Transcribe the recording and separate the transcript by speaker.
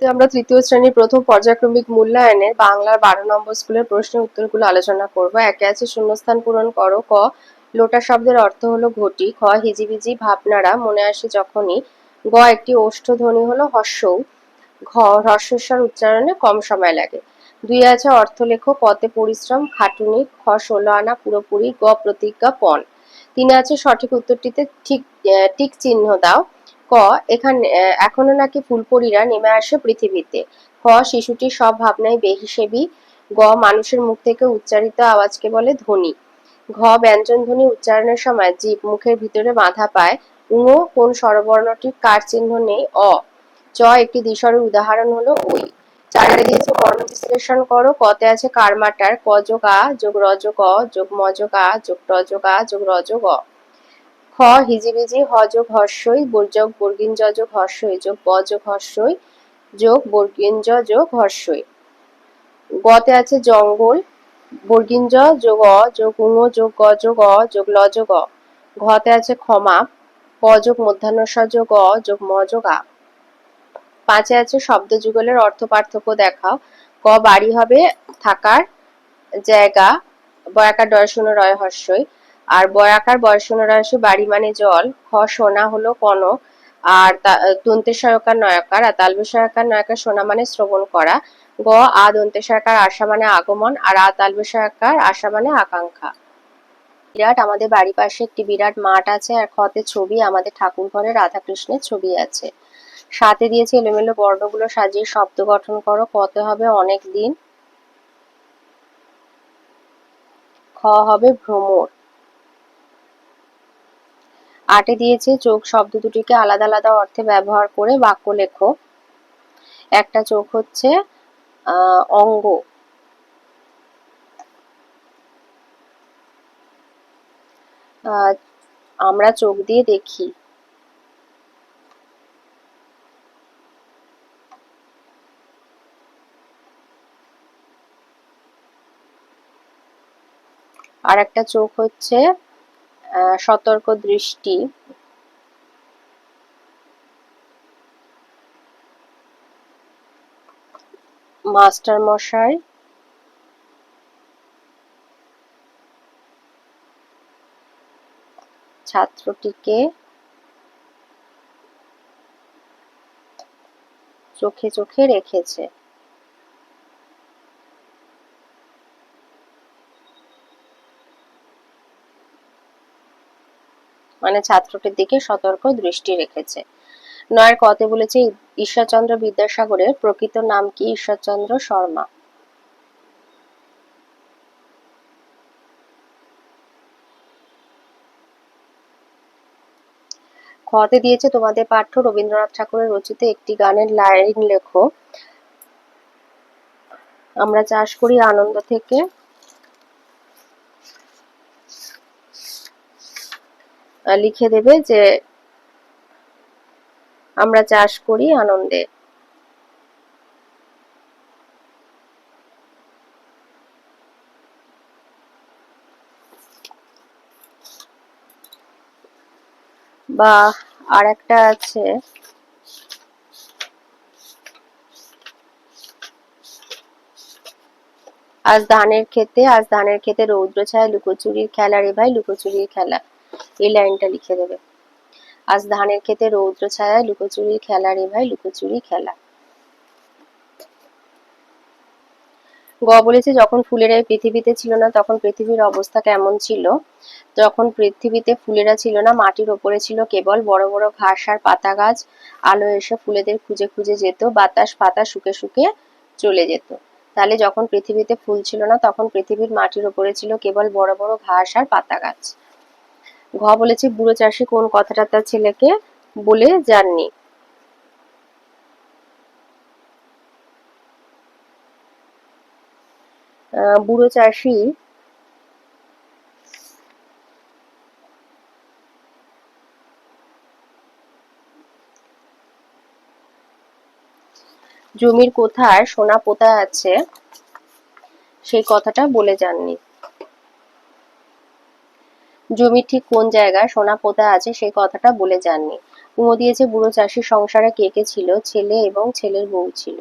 Speaker 1: আমরা তৃতীয় শ্রেণির প্রথম পর্যায়ক্রমিক মূল্যায়নের বাংলার বারো নম্বর স্কুলের প্রশ্নের উত্তরগুলো আলোচনা করব। একে আছে শূন্যস্থান পূরণ করো, ক লোটা শব্দের অর্থ হলো ঘটি, খ, হিজিবিজি, ভাবনারা, মনে আসে যখনই, গ, একটি ওষ্ঠধ্বনি হলো হর্ষৌ, ঘ হ্রস্বস্বর উচ্চারণে কম সময় লাগে, দুই আছে অর্থলেখ কতে পরিশ্রম, খাটুনি, খ, ষোলো আনা পুরোপুরি, গ প্রতিজ্ঞা পণ তিনে আছে সঠিক উত্তরটিতে ঠিক টিক চিহ্ন দাও ক, এখানে এখনও নাকি ফুলপরীরা নেমে আসে পৃথিবীতে। খ, শিশুটির সব ভাবনাই বেহিসেবি। গ, মানুষের মুখ থেকে উচ্চারিত আওয়াজকে বলে ধ্বনি। ঘ, ব্যঞ্জন ধ্বনি উচ্চারণের সময় জীব মুখের ভিতরে বাধা পায়। উঙ কোন স্বরবর্ণটির কার চিহ্ন নেই? অ। চ, একটি দ্বিস্বরের উদাহরণ হলো ওই চারে দিয়েছে বর্ণ বিশ্লেষণ করো, কতে আছে কারমাটার ক যোগ আ যোগ রজ ক যোগ মযোগ আ যোগ টযোগ আ যোগ রজ গ খ হিজিবিজি, হ যোগ হর্ষই যোগ বর্গিন জ যোগ হর্ষই, যোগ ব যোগ হর্ষই, যোগ বর্গিন জ যোগ হর্ষই। গতে আছে জঙ্গল, বর্গিন জ যোগ অ, যোগ উঙ যোগ গ যোগ অ, যোগ ল যোগ অ। ঘতে আছে ক্ষমা ক যোগ মধ্যাহ্ন স যোগ অ, যোগ ম যোগ আ। পাঁচে আছে শব্দ যুগলের অর্থ পার্থক্য দেখাও। ক বাড়ি হবে, থাকার, জায়গা, বয়াকার ডয় শূন্য রয় হর্ষই। আর বয়াকার বয় শূন্য বাড়ি মানে জল, খ সোনা হলো কনক আর সহায়কার নয়কার, আর তালবে সহায়কার নয়কার সোনা মানে শ্রবণ করা, গ, আ দন্তের সহায়কার আশা মানে আগমন, আর আ, তালবে সহায়কার আশা মানে আকাঙ্ক্ষা। বিরাট আমাদের বাড়ির পাশে একটি বিরাট মাঠ আছে, আর খতে ছবি, আমাদের ঠাকুর ঘরে রাধাকৃষ্ণের ছবি আছে। সাথে দিয়েছে এলোমেলো বর্ণগুলো, সাজিয়ে শব্দ গঠন করো, কতে হবে অনেক দিন, খ হবে ভ্রমর। আটে দিয়েছে, চোখ শব্দ দুটিকে আলাদা আলাদা অর্থে ব্যবহার করে বাক্য লেখো। একটা চোখ হচ্ছে অঙ্গ। আমরা চোখ দিয়ে দেখি। আর একটা চোখ হচ্ছে সতর্ক দৃষ্টি। মাস্টার মশাই। ছাত্রটিকে চোখে চোখে রেখেছে। মানে ছাত্রটির দিকে সতর্ক দৃষ্টি রেখেছে। নয়ের কতে বলেছে, ঈশ্বরচন্দ্র বিদ্যাসাগরের প্রকৃত নাম কি? ঈশ্বরচন্দ্র শর্মা। খতে দিয়েছে, তোমাদের পাঠ্য রবীন্দ্রনাথ ঠাকুরের রচিত একটি গানের লাইন লেখো, আমরা চাষ করি আনন্দ থেকে লিখে দেবে যে আমরা চাষ করি আনন্দে। বা আর একটা আছে। আজ ধানের খেতে আজ ধানের খেতে রৌদ্র ছায়, লুকোচুরির খেলা রে ভাই, লুকোচুরির খেলা। এই লাইনটা লিখে দেবে। আজ ধানের খেতে রৌদ্র ছায়া লুকোচুরির খেলা রে ভাই, লুকোচুরি খেলা। গ বলেছে, যখন ফুলেরা পৃথিবীতে ছিল না, তখন পৃথিবীর অবস্থা কেমন ছিল? যখন পৃথিবীতে ফুলেরা ছিল না, মাটির ওপরে ছিল কেবল বড় বড় ঘাস আর পাতা গাছ। আলো এসে ফুলেদের খুঁজে খুঁজে যেত, বাতাস পাতা শুকে শুকে চলে যেত। তাহলে যখন পৃথিবীতে ফুল ছিল না, তখন পৃথিবীর মাটির ওপরে ছিল কেবল বড় বড় ঘাস আর পাতা গাছ। ঘ বলেছে, বুড়ো চাষি কোন কথাটা তার ছেলেকে বলে যাননি? বুড়ো চাষি জমির কোথায় সোনা পোতা আছে, সেই কথাটা বলে যাননি। জমির ঠিক কোন জায়গায় সোনা পোতা আছে সে কথাটা বলে যাননি। কুমো দিয়েছে বুড়ো চাষির সংসারে কে কে ছিল? ছেলে এবং ছেলের বউ ছিল।